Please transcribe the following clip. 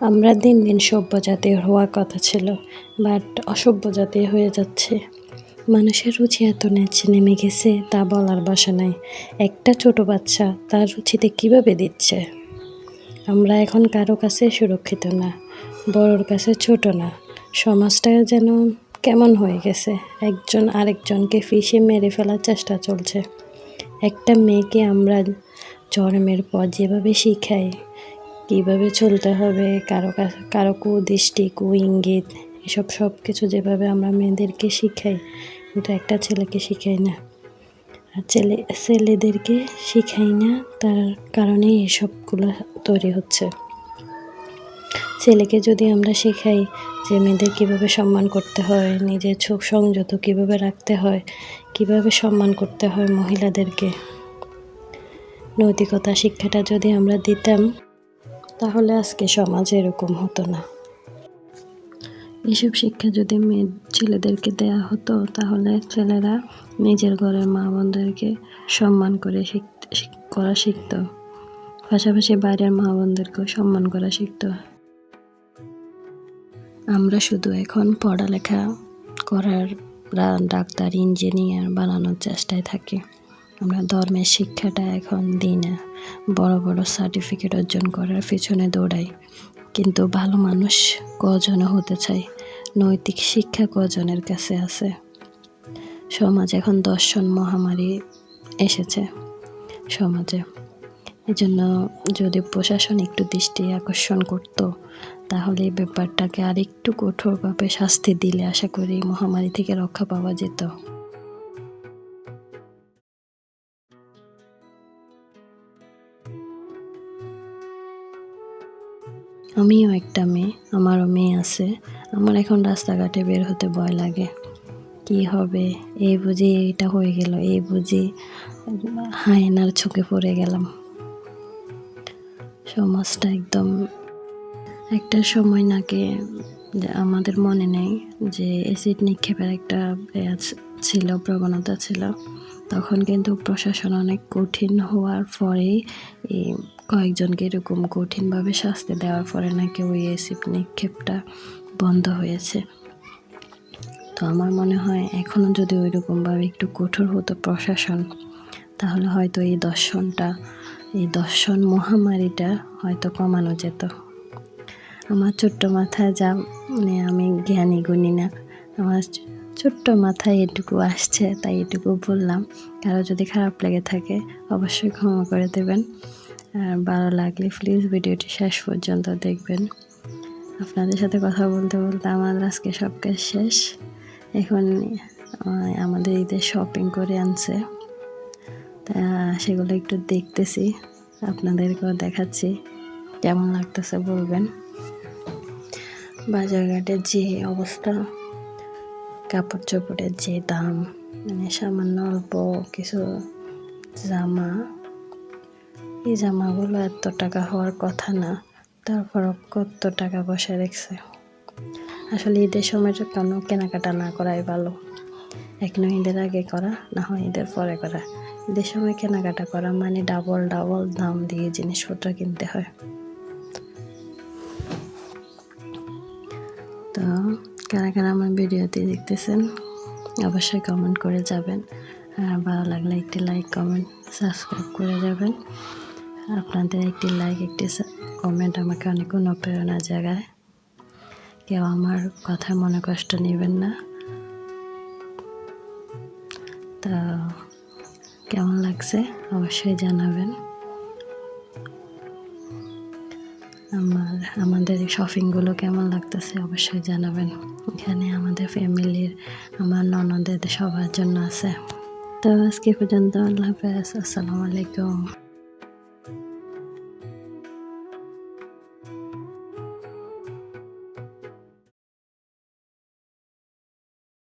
আমরা দিন দিন সভ্য জাতি হওয়ার কথা ছিল বাট অসভ্য জাতি হয়ে যাচ্ছে। মানুষের রুচি এত নেচে নেমে গেছে, তা বলার বাসা নাই। একটা ছোট বাচ্চা তার রুচিতে কীভাবে দিচ্ছে? আমরা এখন কারও কাছে সুরক্ষিত না, বড়োর কাছে ছোট না। সমাজটা যেন কেমন হয়ে গেছে, একজন আরেকজনকে ফিসে মেরে ফেলার চেষ্টা চলছে। একটা মেয়েকে আমরা জন্মের পর যেভাবে শিখাই কীভাবে চলতে হবে, কারও কারও কুদৃষ্টি কু ইঙ্গিত, এসব সব কিছু যেভাবে আমরা মেয়েদেরকে শিখাই, কিন্তু একটা ছেলেকে শিখাই না। আর ছেলে, ছেলেদেরকে শিখাই না, তার কারণেই এসবগুলো তৈরি হচ্ছে। ছেলেকে যদি আমরা শেখাই যে মেয়েদের কীভাবে সম্মান করতে হয়, নিজের চোখ সংযত কীভাবে রাখতে হয়, কীভাবে সম্মান করতে হয় মহিলাদেরকে, নৈতিকতা শিক্ষাটা যদি আমরা দিতাম তাহলে আজকে সমাজ এরকম হতো না। এসব শিক্ষা যদি মেয়ে ছেলেদেরকে দেয়া হতো, তাহলে ছেলেরা নিজের ঘরের মা বোনদেরকে সম্মান করে করা শিখত। পাশাপাশি বাইরের মা বোনদেরকেও সম্মান করা শিখত। আমরা শুধু এখন পড়ালেখা করার, ডাক্তার, ইঞ্জিনিয়ার বানানোর চেষ্টায় থাকি। আমরা ধর্মের শিক্ষাটা এখন দিই না। বড় বড় সার্টিফিকেট অর্জন করার পিছনে দৌড়াই। কিন্তু ভালো মানুষ কজন হতে চাই নৈতিক শিক্ষা কজনের কাছে আছে? সমাজ এখন দর্শন মহামারী এসেছে সমাজে। এজন্য যদি প্রশাসন একটু দৃষ্টি আকর্ষণ করতো, তাহলে এই ব্যাপারটাকে আর একটু কঠোরভাবে শাস্তি দিলে আশা করি মহামারী থেকে রক্ষা পাওয়া যেত। আমিও একটা মেয়ে, আমারও মেয়ে আছে। আমার এখন রাস্তাঘাটে বের হতে ভয় লাগে। কি হবে? এই বুঝি এটা হয়ে গেল, এই বুঝি হায়নার চোখে পড়ে গেলাম। সমাজটা একদম একটা সময় নাকি আমাদের মনে নেই যে অ্যাসিড নিক্ষেপের একটা ছিল, প্রবণতা ছিল। তখন কিন্তু প্রশাসন অনেক কঠিন হওয়ার পরেই এই কয়েকজনকে এরকম কঠিনভাবে শাস্তি দেওয়ার পরে নাকি ওই অ্যাসিড নিক্ষেপটা বন্ধ হয়েছে। তো আমার মনে হয় এখনও যদি ওই রকমভাবে একটু কঠোর হতো প্রশাসন, তাহলে হয়তো এই দর্শনটা, এই দর্শন মহামারীটা হয়তো কমানো যেত। আমার ছোট্ট মাথায় যা মানে আমি জ্ঞানী গুণী না, আমার ছোট্ট মাথায় এটুকু আসছে, তাই এটুকু বললাম। কারও যদি খারাপ লেগে থাকে, অবশ্যই ক্ষমা করে দেবেন। ভালো লাগলে প্লিজ ভিডিওটি শেষ পর্যন্ত দেখবেন। আপনাদের সাথে কথা বলতে বলতে আমার আজকে সব কাজ শেষ। এখন আমাদের ঈদের শপিং করে আনছে। তা সেগুলো একটু দেখতেছি, আপনাদেরকেও দেখাচ্ছি, কেমন লাগতেছে বলবেন। বাজারঘাটের যে অবস্থা, কাপড় চোপড়ের যে দাম মানে সামান্য অল্প কিছু জামা এই জামাগুলো এত টাকা হওয়ার কথা না, তারপর কত টাকা বসে রেখেছে। আসলে ঈদের সময়টা কেন কেনাকাটা না করাই ভালো। এক নয় ঈদের আগে করা, না হয় ঈদের পরে করা। ঈদের সময় কেনাকাটা করা মানে ডাবল ডাবল দাম দিয়ে জিনিসপত্র কিনতে হয়। তো কারা কারা আমার ভিডিওতে দেখতেছেন, অবশ্যই কমেন্ট করে যাবেন। আর ভালো লাগলে একটি লাইক কমেন্ট সাবস্ক্রাইব করে যাবেন। আপনাদের একটি লাইক একটি কমেন্ট আমাকে অনেক অনুপ্রেরণা জাগায়। কেউ আমার কথা মনে কষ্ট নেবেন না। তা কেমন লাগছে অবশ্যই জানাবেন। আমার, আমাদের শপিংগুলো কেমন লাগতেছে অবশ্যই জানাবেন। এখানে আমাদের ফ্যামিলির আমার ননদের সবার জন্য আছে। তো আজকে পর্যন্ত আল্লাহ হাফেজ, আসসালামু আলাইকুম।